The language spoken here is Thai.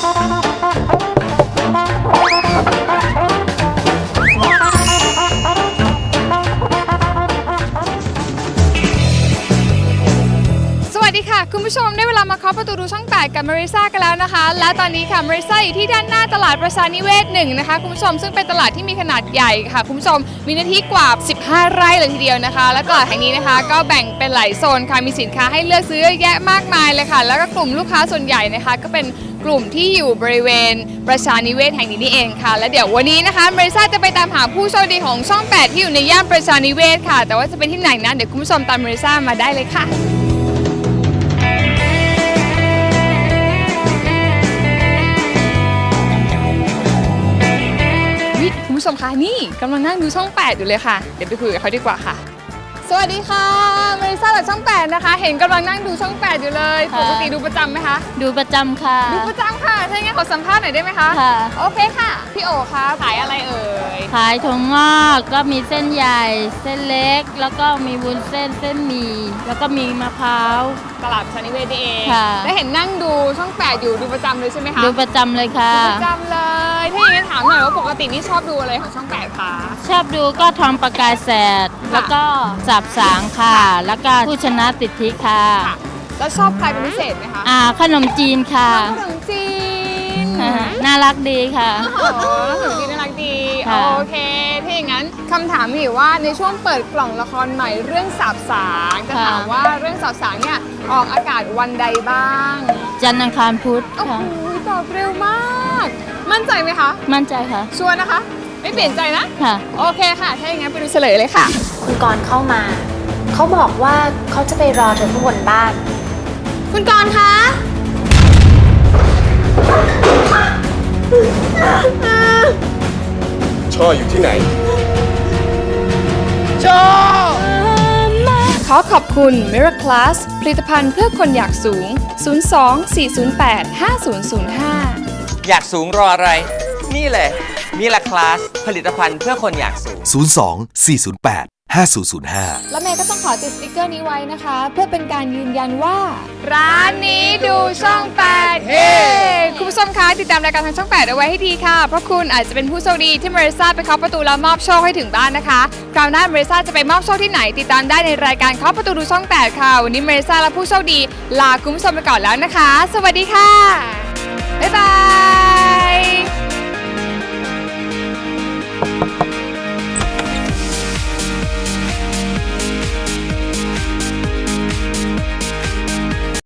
Thank you. วัสดีค่ะ คุณผู้ชมได้เวลามาเคาะประตูดูช่อง 8 กับมาริซ่ากันแล้วนะคะ และตอนนี้ค่ะมาริซ่าอยู่ที่ด้านหน้าตลาดประชานิเวศหนึ่งนะคะ คุณผู้ชมซึ่งเป็นตลาดที่มีขนาดใหญ่ค่ะ คุณผู้ชมมีเนื้อที่กว่า 15 ไร่เลยทีเดียวนะคะ และตลาดแห่งนี้นะคะ ก็แบ่งเป็นหลายโซนค่ะมีสินค้าให้เลือกซื้อเยอะแยะมากมายเลยค่ะ แล้วก็กลุ่มลูกค้าส่วนใหญ่นะคะ ก็เป็นกลุ่มที่อยู่บริเวณประชานิเวศแห่งนี้นี่เองค่ะ และเดี๋ยววันนี้นะคะมาริซ่าจะไปตามหาผู้โชคดีของช่อง 8 ที่อยู่ในย่านประชานิเวศค่ะ แต่ว่าจะเป็นที่ไหนนั้นเดี๋ยวคุณผู้ชมตามมาริซ่ามาได้เลยค่ะ ผู้ชมคะนี่กำลังนั่งดูช่อง 8 อยู่เลยค่ะ เดี๋ยวไปคุยกับเขาดีกว่าค่ะ สวัสดีค่ะมาริซ่าจากช่อง 8 นะคะ เห็นกำลังนั่งดูช่อง 8 อยู่เลยปค่ะ กติดูประจำไหมคะ ดูประจำค่ะ ดูประจำค่ะถ้าอย่างนั้นขอสัมภาษณ์หน่อยได้ไหมคะค่ะ โอเคค่ะ พี่โอคะขายอะไรเอ่ยขายถั่วงอกก็มีเส้นใหญ่ เส้นเล็ก แล้วก็มีวุ้นเส้นเส้นหมี่แล้วก็มีมะพร้าว ตลาดประชานิเวศนี่เองค่ะ แล้วเห็นนั่งดูช่อง 8 อยู่ดูประจำเลยใช่ไหมคะดูประจำเลยค่ะประจำเลย ตินี่ชอบดูอะไรของช่อง8คะชอบดูก็ทองประกายแสด แล้วก็สับสางค่ะ แล้วก็ผู้ชนะติดทิค่ะค่ะแล้วชอบใครเป็นพิเศษไหมคะอ่าขนมจีนค่ะ ขนมจีนอ่าน่ารักดีค่ะอ๋อขนมจีนน่ารักดีค่ะโอเคถ้าอย่างนั้นคำถามมีอยู่ว่าในช่วงเปิดกล่องละครใหม่เรื่องสาบสางจะถามว่าเรื่องสาบสางเนี่ยออกอากาศวันใดบ้าง จันทร์อังคารพุธโอ้โหค่ะตอบเร็วมาก มั่นใจไหมคะ มั่นใจค่ะ ชัวร์นะคะ ไม่เปลี่ยนใจนะ ค่ะ โอเคค่ะ ถ้าอย่างนั้นไปดูเฉลยเลยค่ะ คุณกรณ์เข้ามา เขาบอกว่าเขาจะไปรอเธอข้างบนบ้าน คุณกรณ์คะช่ออยู่ที่ไหนขอขอบคุณ Mirror Class ผลิตภัณฑ์เพื่อคนอยากสูง 02 408 5005 อยากสูงรออะไร นี่เลยมีละคลาสผลิตภัณฑ์เพื่อคนอยากสูง 02 408 5005 และเมย์ก็ต้องขอติดสติกเกอร์นี้ไว้นะคะ เพื่อเป็นการยืนยันว่า ร้านนี้ดูช่อง8เฮ้คุณผู้ชมคะติดตามรายการทางช่อง 8 เอาไว้ให้ดีค่ะ เพราะคุณอาจจะเป็นผู้โชคดีที่มาริซาไปเคาะประตูแล้วมอบโชคให้ถึงบ้านนะคะ คราวหน้ามาริซาจะไปมอบโชคที่ไหน ติดตามได้ในรายการเคาะประตูดูช่อง 8 ค่ะ วันนี้มาริซาและผู้โชคดี ลาคุณผู้ชมไปก่อนแล้วนะคะ สวัสดีค่ะบ๊ายบาย